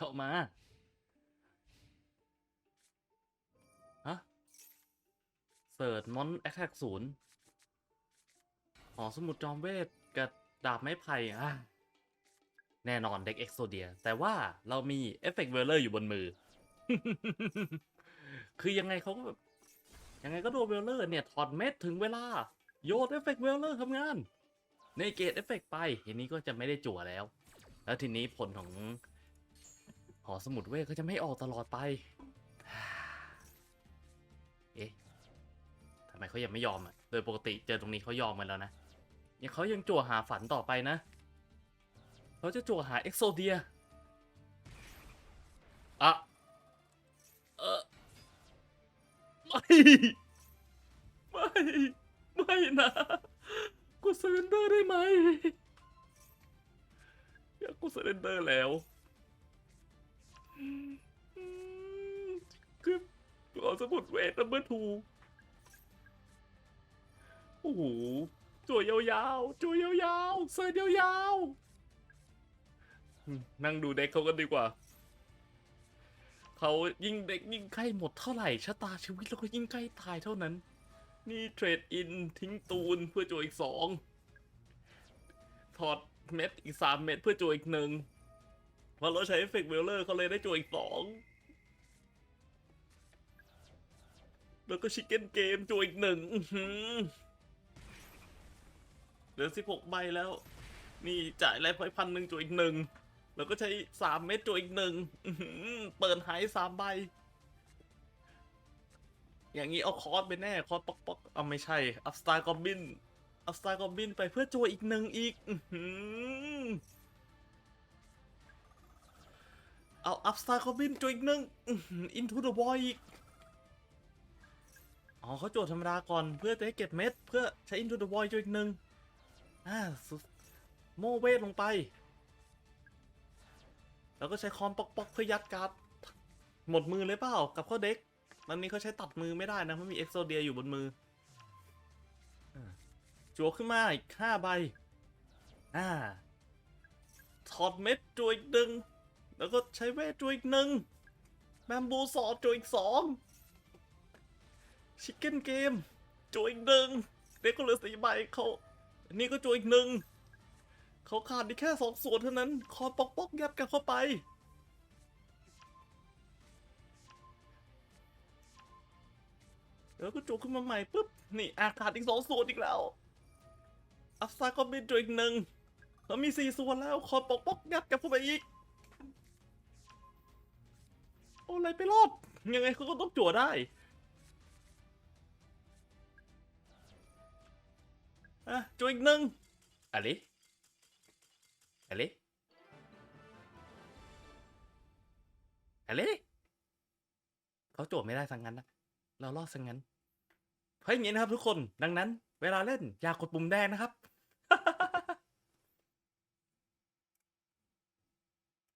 ออกมาฮะเสิร์ชมอนแอคแท็กศูนย์หอสมุดจอมเวทกับดาบไม้ไผ่อะแน่นอนเด็กเอ็กโซเดีย แต่ว่าเรามีเอฟเฟกต์เวลเลอร์อยู่บนมือ คือยังไงเขาก็แบบ ยังไงก็โดนเวลเลอร์เนี่ย ถอดเม็ดถึงเวลา โยนเอฟเฟกต์เวลเลอร์ทำงาน ในเกตเอฟเฟกต์ไปทีนี้ก็จะไม่ได้จั่วแล้ว แล้วทีนี้ผลของ อสมุดเวทก็จะไม่ออกตลอดไป เอ๊ะทำไมเขายังไม่ยอมอะ โดยปกติเจอตรงนี้เขายอมกันแล้วนะยังเขายังจั่วหาฝันต่อไปนะ เขาจะจั่วหาเอ็กโซเดียอะเออไม่ ไม่ ไม่นะกูเซเรนเดอร์ได้ไหมอยากกูเซเรนเดอร์แล้ว คือขอสมุดเวทนัมเบอร์ทูโอ้โหจั่วยาวๆจั่วยาวๆเสิร์ยาวๆนั่งดูเด็กเขากันดีกว่า เขายิ่งเด็กยิ่งใกล้หมดเท่าไหร่ชะตาชีวิตเราก็ยิ่งใกล้ตายเท่านั้น นี่เทรดอินทิ้งตูนเพื่อจั่วอีกสองถอดเม็ดอีกสามเม็ดเพื่อจั่วอีกหนึ่ง พอเราใช้เอฟเฟกต์เวลเลอร์เขาเลยได้จั่วอีกสองแล้วก็ชิคเก้นเกมจั่วอีกหนึ่งเหลือสิบหกใบแล้ว นี่จ่ายแล้วพันหนึ่งจั่วอีกหนึ่งแล้วก็ใช้สามเม็ดจั่วอีกหนึ่งเปิดหายสามใบ อย่างนี้เอาคอสไปแน่คอสป๊อกป๊อกเอาไม่ใช่ อัพสไตล์กอบบินอัพสไตล์กอบบินไปเพื่อจั่วอีกหนึ่งอีก อื เอาอัพสไตล์กอบบินจั่วอีกหนึ่งอินทูเดอะบอยอีก อ๋อเขาโจั่วธรรมดาก่อนเพื่อจะให้เก็บเม็ด เพื่อใช้อินทูเดอะบอยจั่วอีกหนึ่งอ่าสุดโมเวทลงไป แล้วก็ใช้คอมปอกป๊อกเพื่อยัดการ์ดหมดมือเลยเปล่า กับข้อเด็ก มันนี้เขาใช้ตัดมือไม่ได้นะเพราะมีเอ็กโซเดียอยู่บนมือจั่วขึ้นมาอีกห้าใบ อ่า ถอดเม็ดจัวอีกหนึ่ง แล้วก็ใช้เวทจั่วอีกหนึ่งแบมบูสอดจั่วอีกสองชิคเก้นเกมจั่วอีกหนึ่งเด็กก็เหลือสีใบเขาอันนี้ก็จั่วอีกหนึ่งเขาขาดอีกแค่สองส่วนเท่านั้น คอปอกปอกยัดกันเข้าไป แล้วก็จุขึ้นมาใหม่ปุ๊บ นี่อาขาดอีกสองส่วนอีกแล้ว อัพไซด์ก็บินจุอีกหนึ่งแล้วมีสี่ส่วนแล้ว คอปอกปอกยัดกลับเข้าไปอีก อ้อะไรไปรอด ยังไงเขาก็ต้องจั่วได้อะจุกอีกหนึ่งอะไรอะไรอะไรเขาจทย์ไม่ได้สังงั้นนะเรารอดสังงั้นเพราะอย่างนี้นะครับทุกคนดังนั้น เวลาเล่นอย่ากดปุ่มแดงนะครับ